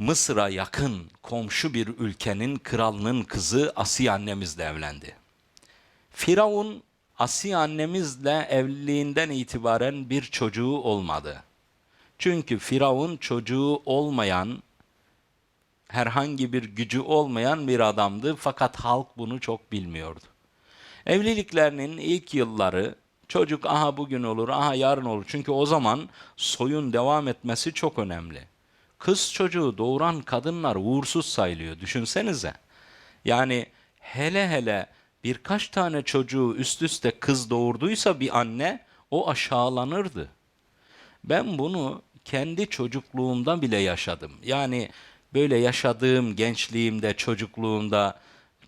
Mısır'a yakın komşu bir ülkenin kralının kızı Asiye annemizle evlendi. Firavun Asiye annemizle evliliğinden itibaren bir çocuğu olmadı. Çünkü Firavun çocuğu olmayan, herhangi bir gücü olmayan bir adamdı fakat halk bunu çok bilmiyordu. Evliliklerinin ilk yılları çocuk aha bugün olur, aha yarın olur. Çünkü o zaman soyun devam etmesi çok önemli. Kız çocuğu doğuran kadınlar uğursuz sayılıyor. Düşünsenize. Yani hele hele birkaç tane çocuğu üst üste kız doğurduysa bir anne o aşağılanırdı. Ben bunu kendi çocukluğumda bile yaşadım. Yani böyle yaşadığım gençliğimde, çocukluğumda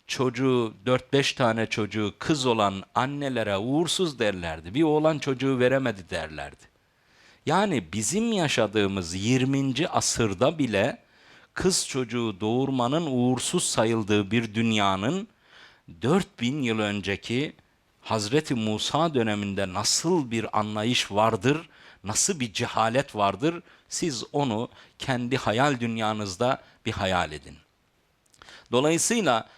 çocuğu 4-5 tane çocuğu kız olan annelere uğursuz derlerdi. Bir oğlan çocuğu veremedi derlerdi. Yani bizim yaşadığımız 20. asırda bile kız çocuğu doğurmanın uğursuz sayıldığı bir dünyanın 4000 yıl önceki Hazreti Musa döneminde nasıl bir anlayış vardır, nasıl bir cehalet vardır siz onu kendi hayal dünyanızda bir hayal edin. Dolayısıyla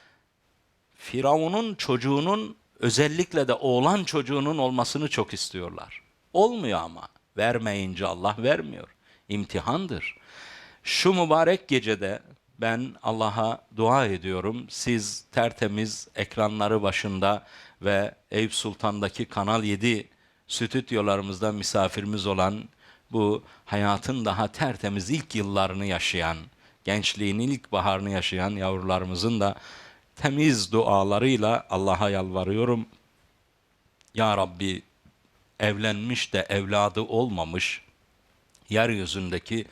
Firavun'un çocuğunun özellikle de oğlan çocuğunun olmasını çok istiyorlar. Olmuyor ama. Vermeyince Allah vermiyor. İmtihandır. Şu mübarek gecede ben Allah'a dua ediyorum. Siz tertemiz ekranları başında ve Eyüp Sultan'daki Kanal 7 stüdyolarımızda misafirimiz olan bu hayatın daha tertemiz ilk yıllarını yaşayan, gençliğin ilk baharını yaşayan yavrularımızın da temiz dualarıyla Allah'a yalvarıyorum. Ya Rabbi evlenmiş de evladı olmamış yeryüzündeki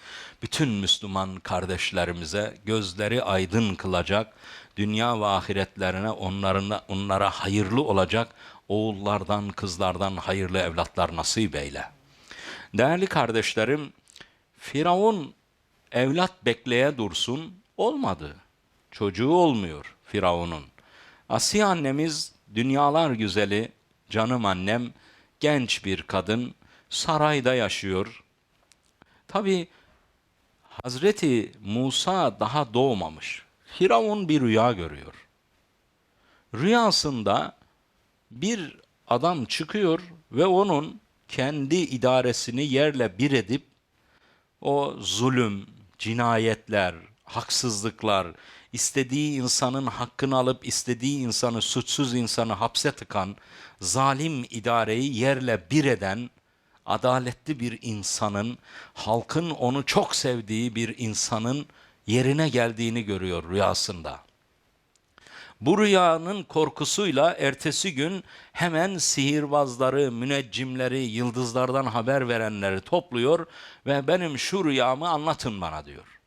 bütün Müslüman kardeşlerimize gözleri aydın kılacak, dünya ve ahiretlerine onların, onlara hayırlı olacak oğullardan, kızlardan hayırlı evlatlar nasip eyle. Değerli kardeşlerim, Firavun evlat bekleye dursun, olmadı. Çocuğu olmuyor Firavun'un. Asiye annemiz dünyalar güzeli, canım annem, genç bir kadın, sarayda yaşıyor. Tabi Hazreti Musa daha doğmamış. Firavun bir rüya görüyor. Rüyasında bir adam çıkıyor ve onun kendi idaresini yerle bir edip o zulüm, cinayetler, haksızlıklar, istediği insanın hakkını alıp istediği insanı, suçsuz insanı hapse tıkan, zalim idareyi yerle bir eden, adaletli bir insanın, halkın onu çok sevdiği bir insanın yerine geldiğini görüyor rüyasında. Bu rüyanın korkusuyla ertesi gün hemen sihirbazları, müneccimleri, yıldızlardan haber verenleri topluyor ve benim şu rüyamı anlatın bana diyor.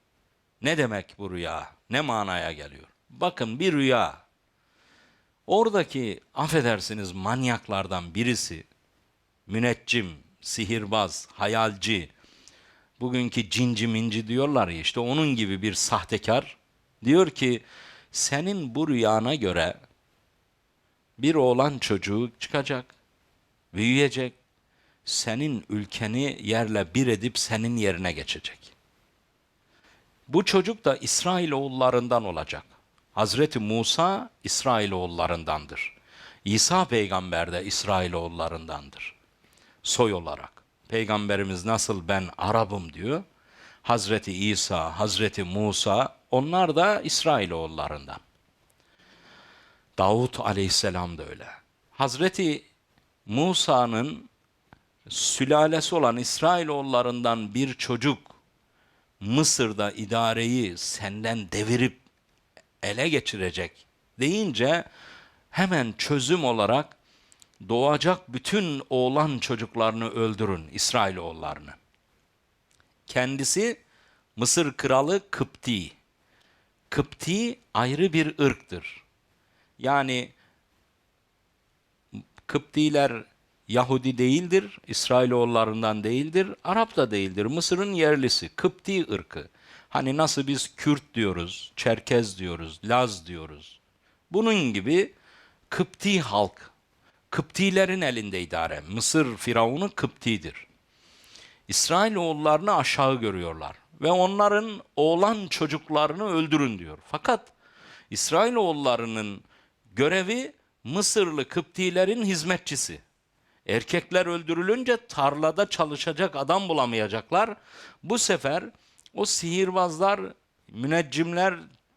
Ne demek bu rüya? Ne manaya geliyor? Bakın bir rüya. Oradaki affedersiniz manyaklardan birisi müneccim, sihirbaz, hayalci, bugünkü cinci minci diyorlar ya işte onun gibi bir sahtekar diyor ki senin bu rüyana göre bir oğlan çocuğu çıkacak, büyüyecek, senin ülkeni yerle bir edip senin yerine geçecek. Bu çocuk da İsrailoğullarından olacak. Hazreti Musa İsrailoğullarındandır. İsa peygamber de İsrailoğullarındandır. Soy olarak. Peygamberimiz nasıl ben Arap'ım diyor. Hazreti İsa, Hazreti Musa onlar da İsrailoğullarından. Davut aleyhisselam da öyle. Hazreti Musa'nın sülalesi olan İsrailoğullarından bir çocuk Mısır'da idareyi senden devirip ele geçirecek deyince hemen çözüm olarak doğacak bütün oğlan çocuklarını öldürün İsrailoğullarını. Kendisi Mısır kralı Kıpti. Kıpti ayrı bir ırktır. Yani Kıptiler Yahudi değildir, İsrailoğullarından değildir, Arap da değildir. Mısır'ın yerlisi, Kıpti ırkı. Hani nasıl biz Kürt diyoruz, Çerkez diyoruz, Laz diyoruz. Bunun gibi Kıpti halk, Kıptilerin elinde idare. Mısır firavunu Kıptidir. İsrailoğullarını aşağı görüyorlar. ve onların oğlan çocuklarını öldürün diyor. Fakat İsrailoğullarının görevi Mısırlı Kıptilerin hizmetçisi. Erkekler öldürülünce tarlada çalışacak adam bulamayacaklar. Bu sefer o sihirbazlar, müneccimler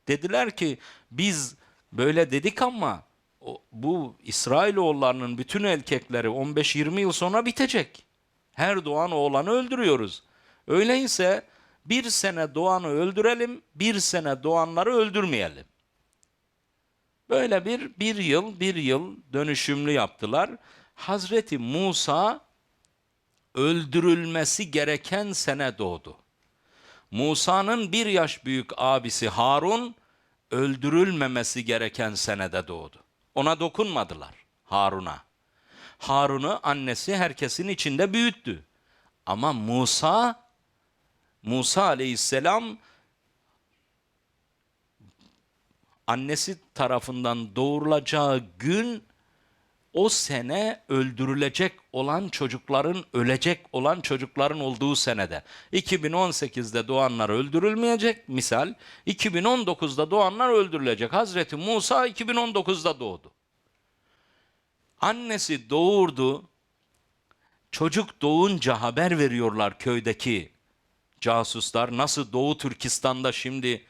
dediler ki biz böyle dedik ama bu İsrailoğullarının bütün erkekleri 15-20 yıl sonra bitecek. Her doğan oğlanı öldürüyoruz. Öyleyse bir sene doğanı öldürelim, bir sene doğanları öldürmeyelim. Böyle bir bir yıl bir yıl dönüşümlü yaptılar. Hazreti Musa öldürülmesi gereken sene doğdu. Musa'nın bir yaş büyük abisi Harun öldürülmemesi gereken senede doğdu. Ona dokunmadılar Harun'a. Harun'u annesi herkesin içinde büyüttü. Ama Musa Musa aleyhisselam annesi tarafından doğurulacağı gün o sene öldürülecek olan çocukların, ölecek olan çocukların olduğu senede. 2018'de doğanlar öldürülmeyecek misal, 2019'da doğanlar öldürülecek. Hazreti Musa 2019'da doğdu. Annesi doğurdu, çocuk doğunca haber veriyorlar köydeki casuslar. Nasıl Doğu Türkistan'da şimdi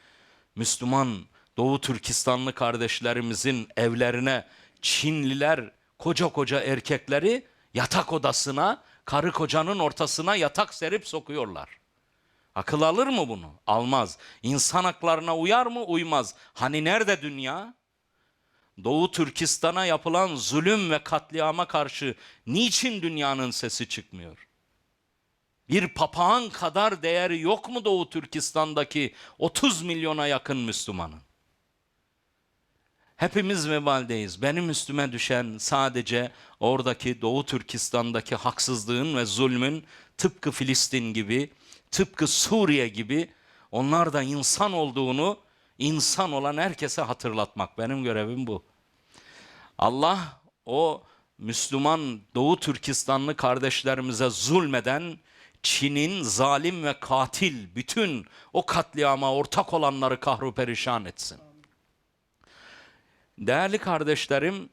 Müslüman Doğu Türkistanlı kardeşlerimizin evlerine Çinliler koca koca erkekleri yatak odasına, karı kocanın ortasına yatak serip sokuyorlar. Akıl alır mı bunu? Almaz. İnsan haklarına uyar mı? Uymaz. Hani nerede dünya? Doğu Türkistan'a yapılan zulüm ve katliama karşı niçin dünyanın sesi çıkmıyor? Bir papağan kadar değeri yok mu Doğu Türkistan'daki 30 milyona yakın Müslümanın? Hepimiz vebaldeyiz. Benim üstüme düşen sadece oradaki Doğu Türkistan'daki haksızlığın ve zulmün tıpkı Filistin gibi, tıpkı Suriye gibi onlar da insan olduğunu insan olan herkese hatırlatmak. Benim görevim bu. Allah o Müslüman Doğu Türkistanlı kardeşlerimize zulmeden Çin'in zalim ve katil bütün o katliama ortak olanları kahru perişan etsin. Değerli kardeşlerim,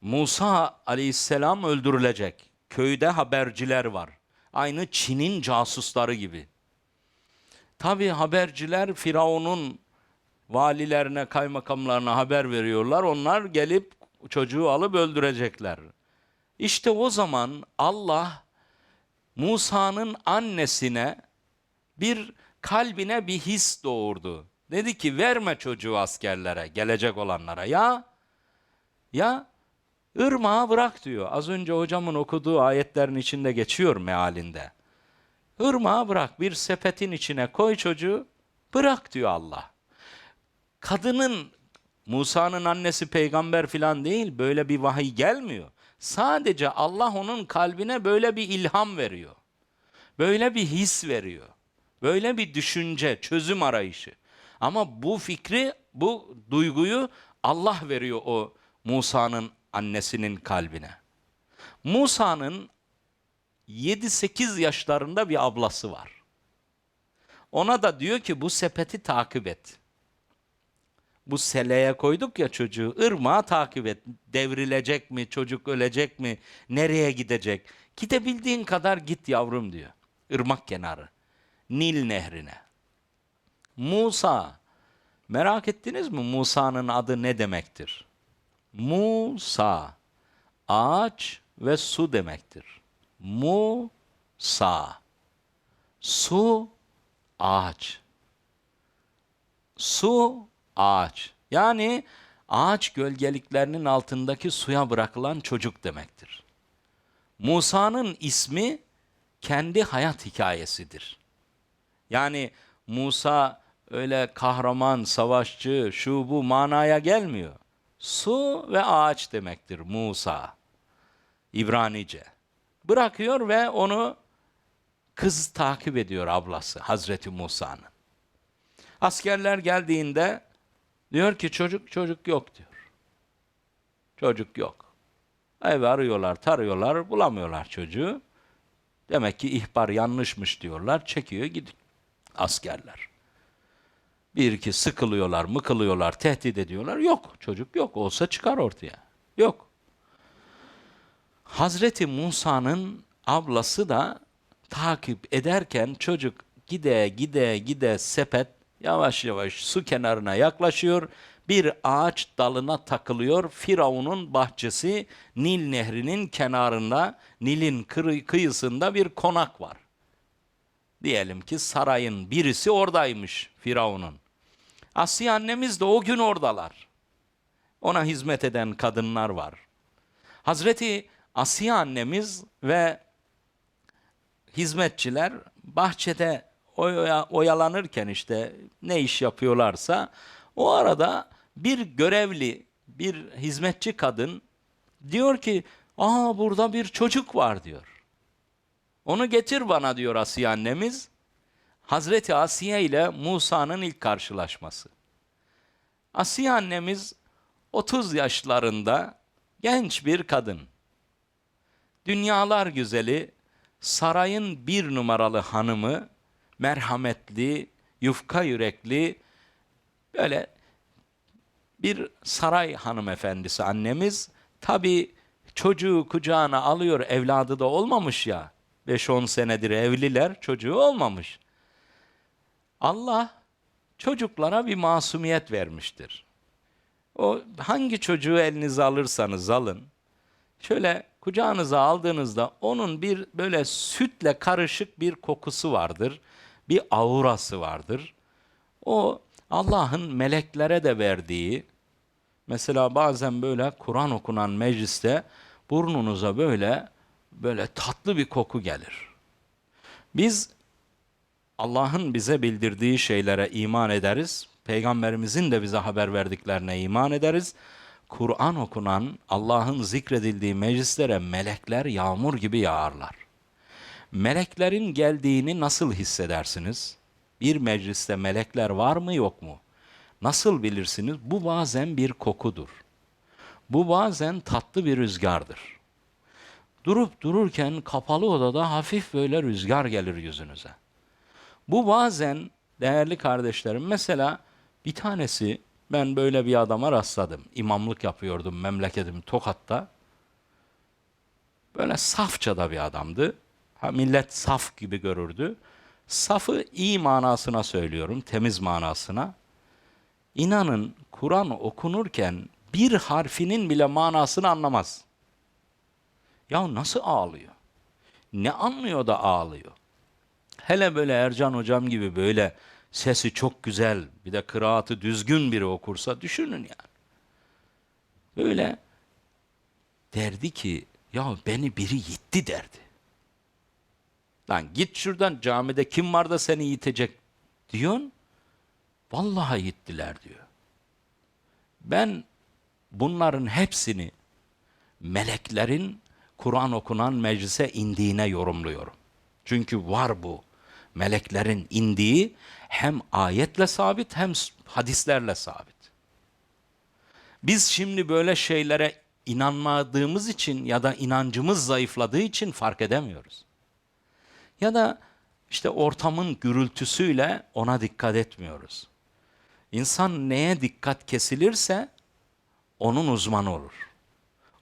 Musa aleyhisselam öldürülecek. Köyde haberciler var. Aynı Çin'in casusları gibi. Tabi haberciler Firavun'un valilerine, kaymakamlarına haber veriyorlar. Onlar gelip çocuğu alıp öldürecekler. İşte o zaman Allah Musa'nın annesine bir kalbine bir his doğurdu. Dedi ki verme çocuğu askerlere, gelecek olanlara. Ya ya ırmağa bırak diyor. Az önce hocamın okuduğu ayetlerin içinde geçiyor mealinde. Irmağa bırak bir sepetin içine koy çocuğu bırak diyor Allah. Kadının Musa'nın annesi peygamber filan değil böyle bir vahiy gelmiyor. Sadece Allah onun kalbine böyle bir ilham veriyor. Böyle bir his veriyor. Böyle bir düşünce, çözüm arayışı. Ama bu fikri, bu duyguyu Allah veriyor o Musa'nın annesinin kalbine. Musa'nın 7-8 yaşlarında bir ablası var. Ona da diyor ki bu sepeti takip et. Bu seleye koyduk ya çocuğu, ırmağı takip et. Devrilecek mi, çocuk ölecek mi, nereye gidecek? Gidebildiğin kadar git yavrum diyor. Irmak kenarı. Nil nehrine. Musa. Merak ettiniz mi Musa'nın adı ne demektir? Musa. Ağaç ve su demektir. Musa. Su, ağaç. Su, ağaç. Yani ağaç gölgeliklerinin altındaki suya bırakılan çocuk demektir. Musa'nın ismi kendi hayat hikayesidir. Yani Musa öyle kahraman, savaşçı, şu bu manaya gelmiyor. Su ve ağaç demektir Musa. İbranice. Bırakıyor ve onu kız takip ediyor ablası Hazreti Musa'nın. Askerler geldiğinde diyor ki çocuk çocuk yok diyor. Çocuk yok. Evi arıyorlar, tarıyorlar, bulamıyorlar çocuğu. Demek ki ihbar yanlışmış diyorlar. Çekiyor gidiyor. Askerler. Bir iki sıkılıyorlar, mıkılıyorlar, tehdit ediyorlar. Yok, çocuk yok. Olsa çıkar ortaya. Yok. Hazreti Musa'nın ablası da takip ederken çocuk gide gide gide sepet yavaş yavaş su kenarına yaklaşıyor. Bir ağaç dalına takılıyor. Firavun'un bahçesi Nil nehrinin kenarında, Nil'in kıyısında bir konak var. Diyelim ki sarayın birisi oradaymış Firavun'un. Asiye annemiz de o gün oradalar. Ona hizmet eden kadınlar var. Hazreti Asiye annemiz ve hizmetçiler bahçede oya- oyalanırken işte ne iş yapıyorlarsa o arada bir görevli, bir hizmetçi kadın diyor ki aa burada bir çocuk var diyor. Onu getir bana diyor Asiye annemiz. Hazreti Asiye ile Musa'nın ilk karşılaşması. Asiye annemiz 30 yaşlarında genç bir kadın. Dünyalar güzeli, sarayın bir numaralı hanımı, merhametli, yufka yürekli, böyle bir saray hanımefendisi annemiz. Tabi çocuğu kucağına alıyor, evladı da olmamış ya. 5-10 senedir evliler, çocuğu olmamış. Allah çocuklara bir masumiyet vermiştir. O hangi çocuğu elinize alırsanız alın, şöyle kucağınıza aldığınızda onun bir böyle sütle karışık bir kokusu vardır. Bir aurası vardır. O Allah'ın meleklere de verdiği mesela bazen böyle Kur'an okunan mecliste burnunuza böyle böyle tatlı bir koku gelir. Biz Allah'ın bize bildirdiği şeylere iman ederiz. Peygamberimizin de bize haber verdiklerine iman ederiz. Kur'an okunan, Allah'ın zikredildiği meclislere melekler yağmur gibi yağarlar. Meleklerin geldiğini nasıl hissedersiniz? Bir mecliste melekler var mı yok mu? Nasıl bilirsiniz? Bu bazen bir kokudur. Bu bazen tatlı bir rüzgardır. Durup dururken kapalı odada hafif böyle rüzgar gelir yüzünüze. Bu bazen değerli kardeşlerim mesela bir tanesi ben böyle bir adama rastladım. İmamlık yapıyordum memleketim Tokat'ta. Böyle safça da bir adamdı. Ha, millet saf gibi görürdü. Safı iyi manasına söylüyorum, temiz manasına. İnanın Kur'an okunurken bir harfinin bile manasını anlamaz. Ya nasıl ağlıyor? Ne anlıyor da ağlıyor? Hele böyle Ercan hocam gibi böyle sesi çok güzel bir de kıraatı düzgün biri okursa düşünün yani. Böyle derdi ki ya beni biri yitti derdi. Lan git şuradan camide kim var da seni yitecek diyorsun. Vallahi yittiler diyor. Ben bunların hepsini meleklerin Kur'an okunan meclise indiğine yorumluyorum. Çünkü var bu. Meleklerin indiği hem ayetle sabit hem hadislerle sabit. Biz şimdi böyle şeylere inanmadığımız için ya da inancımız zayıfladığı için fark edemiyoruz. Ya da işte ortamın gürültüsüyle ona dikkat etmiyoruz. İnsan neye dikkat kesilirse onun uzmanı olur.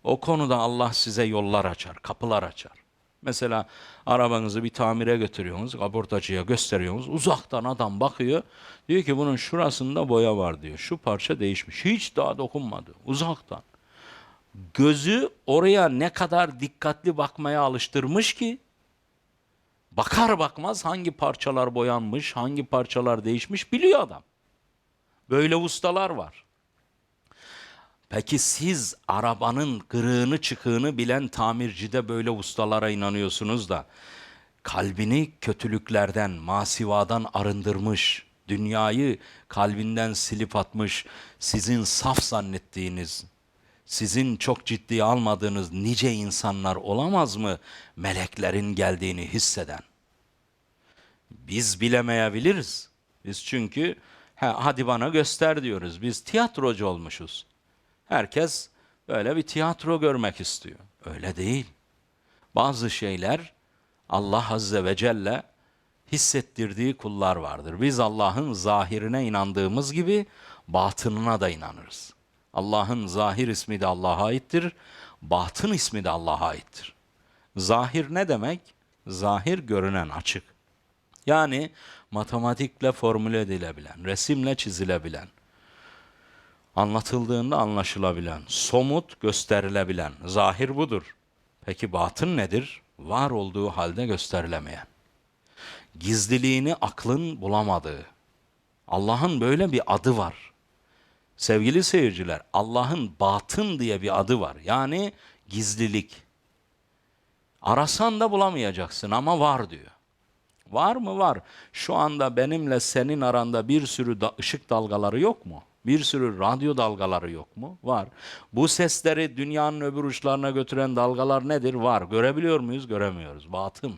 O konuda Allah size yollar açar, kapılar açar. Mesela arabanızı bir tamire götürüyorsunuz, kaportacıya gösteriyorsunuz. Uzaktan adam bakıyor. Diyor ki bunun şurasında boya var diyor. Şu parça değişmiş. Hiç daha dokunmadı. Uzaktan. Gözü oraya ne kadar dikkatli bakmaya alıştırmış ki bakar bakmaz hangi parçalar boyanmış, hangi parçalar değişmiş biliyor adam. Böyle ustalar var. Peki siz arabanın kırığını çıkığını bilen tamircide böyle ustalara inanıyorsunuz da kalbini kötülüklerden, masivadan arındırmış, dünyayı kalbinden silip atmış, sizin saf zannettiğiniz, sizin çok ciddiye almadığınız nice insanlar olamaz mı meleklerin geldiğini hisseden? Biz bilemeyebiliriz. Biz çünkü "Ha, hadi bana göster diyoruz. Biz tiyatrocu olmuşuz. Herkes böyle bir tiyatro görmek istiyor. Öyle değil. Bazı şeyler Allah Azze ve Celle hissettirdiği kullar vardır. Biz Allah'ın zahirine inandığımız gibi batınına da inanırız. Allah'ın zahir ismi de Allah'a aittir, batın ismi de Allah'a aittir. Zahir ne demek? Zahir görünen açık. Yani matematikle formüle edilebilen, resimle çizilebilen, anlatıldığında anlaşılabilen, somut gösterilebilen, zahir budur. Peki batın nedir? Var olduğu halde gösterilemeyen. Gizliliğini aklın bulamadığı. Allah'ın böyle bir adı var. Sevgili seyirciler, Allah'ın batın diye bir adı var. Yani gizlilik. Arasan da bulamayacaksın ama var diyor. Var mı? Var. Şu anda benimle senin aranda bir sürü da ışık dalgaları yok mu? Bir sürü radyo dalgaları yok mu? Var. Bu sesleri dünyanın öbür uçlarına götüren dalgalar nedir? Var. Görebiliyor muyuz? Göremiyoruz. Batın.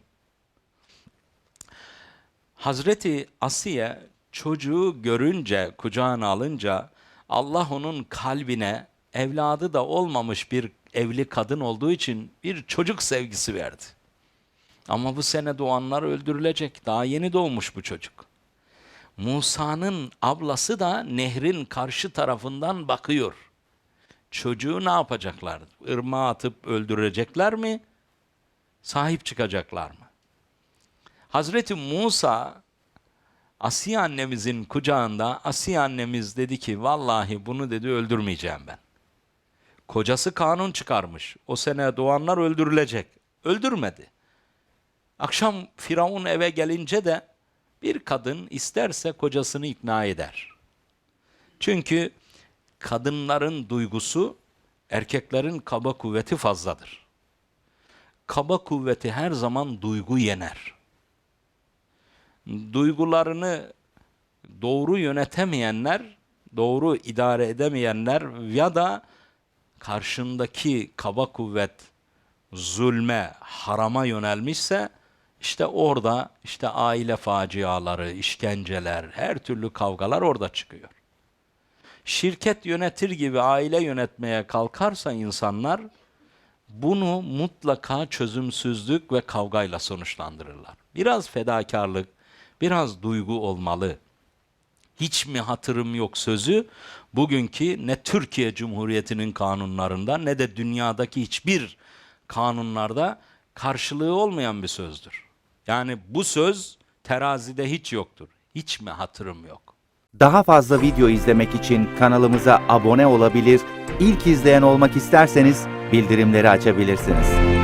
Hazreti Asiye çocuğu görünce, kucağına alınca Allah onun kalbine evladı da olmamış bir evli kadın olduğu için bir çocuk sevgisi verdi. Ama bu sene doğanlar öldürülecek. Daha yeni doğmuş bu çocuk. Musa'nın ablası da nehrin karşı tarafından bakıyor. Çocuğu ne yapacaklar? Irmağa atıp öldürecekler mi? Sahip çıkacaklar mı? Hazreti Musa Asiye annemizin kucağında Asiye annemiz dedi ki vallahi bunu dedi öldürmeyeceğim ben. Kocası kanun çıkarmış. O sene doğanlar öldürülecek. Öldürmedi. Akşam Firavun eve gelince de bir kadın isterse kocasını ikna eder. Çünkü kadınların duygusu erkeklerin kaba kuvveti fazladır. Kaba kuvveti her zaman duygu yener. Duygularını doğru yönetemeyenler, doğru idare edemeyenler ya da karşındaki kaba kuvvet zulme, harama yönelmişse işte orada işte aile faciaları, işkenceler, her türlü kavgalar orada çıkıyor. Şirket yönetir gibi aile yönetmeye kalkarsa insanlar bunu mutlaka çözümsüzlük ve kavgayla sonuçlandırırlar. Biraz fedakarlık, biraz duygu olmalı. Hiç mi hatırım yok sözü bugünkü ne Türkiye Cumhuriyeti'nin kanunlarında ne de dünyadaki hiçbir kanunlarda karşılığı olmayan bir sözdür. Yani bu söz terazide hiç yoktur. Hiç mi hatırım yok? Daha fazla video izlemek için kanalımıza abone olabilir, ilk izleyen olmak isterseniz bildirimleri açabilirsiniz.